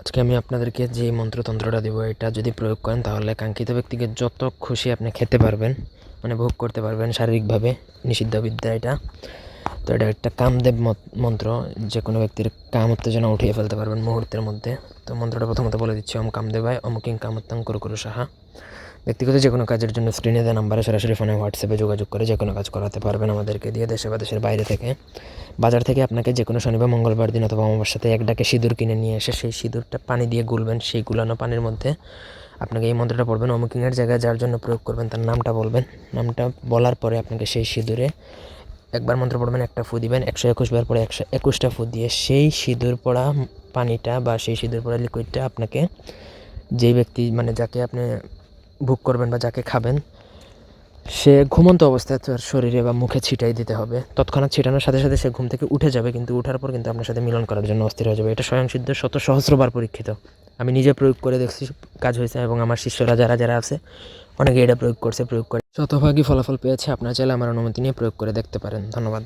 আজকে আমি আপনাদেরকে যে মন্ত্রতন্ত্রটা দেবো, এটা যদি প্রয়োগ করেন, তাহলে কাঙ্ক্ষিত ব্যক্তিকে যত খুশি আপনি খেতে পারবেন মানে ভোগ করতে পারবেন শারীরিকভাবে নিষিদ্ধ বিদ্যা এটা। তো এটা একটা কামদেব মন্ত্র, যে কোনো ব্যক্তির কাম উত্তেজনা উঠিয়ে ফেলতে পারবেন মুহূর্তের মধ্যে। তো মন্ত্রটা প্রথমত বলে দিচ্ছি, ওম কামদেবায়, অমুকিং কামত্তাং কুরুকুরু করু সাহা। ব্যক্তিগত যে কোনো কাজের জন্য স্ক্রিনে দেওয়া নাম্বারে সরাসরি ফোনে হোয়াটসঅ্যাপে যোগাযোগ করে যে কোনো কাজ করাতে পারবেন আমাদেরকে দিয়ে দেশে বা দেশের বাইরে থেকে। বাজার থেকে আপনাকে যে কোনো শনিবার মঙ্গলবার দিন অথবা অমাবস্যাতে এক ডাকে সিঁদুর কিনে নিয়ে এসে সেই সিঁদুরটা পানি দিয়ে গুলবেন, সেই গুলানো পানির মধ্যে আপনাকে এই মন্ত্রটা পড়বেন। অমুকিংয়ের জায়গায় যার জন্য প্রয়োগ করবেন তার নামটা বলবেন। নামটা বলার পরে আপনাকে সেই সিঁদুরে একবার মন্ত্র পড়বেন, একটা ফু দিবেন, একশো একুশ বার পরে একশো একুশটা ফু দিয়ে সেই সিঁদুর পড়া পানিটা বা সেই সিঁদুর পড়া লিকুইডটা আপনাকে যেই ব্যক্তি মানে যাকে আপনি বুক করবেন বা যাকে খাবেন, সে ঘুমন্ত অবস্থায় তার শরীরে বা মুখে ছিটাই দিতে হবে। তৎক্ষণাৎ ছিটানোর সাথে সাথে সে ঘুম থেকে উঠে যাবে, কিন্তু উঠার পর কিন্তু আপনার সাথে মিলন করার জন্য অস্থির হয়ে যাবে। এটা স্বয়ংসিদ্ধ শত সহস্রবার পরীক্ষিত। আমি নিজে প্রয়োগ করে দেখছি, কাজ হয়েছে এবং আমার শিষ্যরা যারা যারা আছে, অনেকে এটা প্রয়োগ করছে, প্রয়োগ করে শতভাগই ফলাফল পেয়েছে। আপনার চাইলে আমার অনুমতি নিয়ে প্রয়োগ করে দেখতে পারেন। ধন্যবাদ।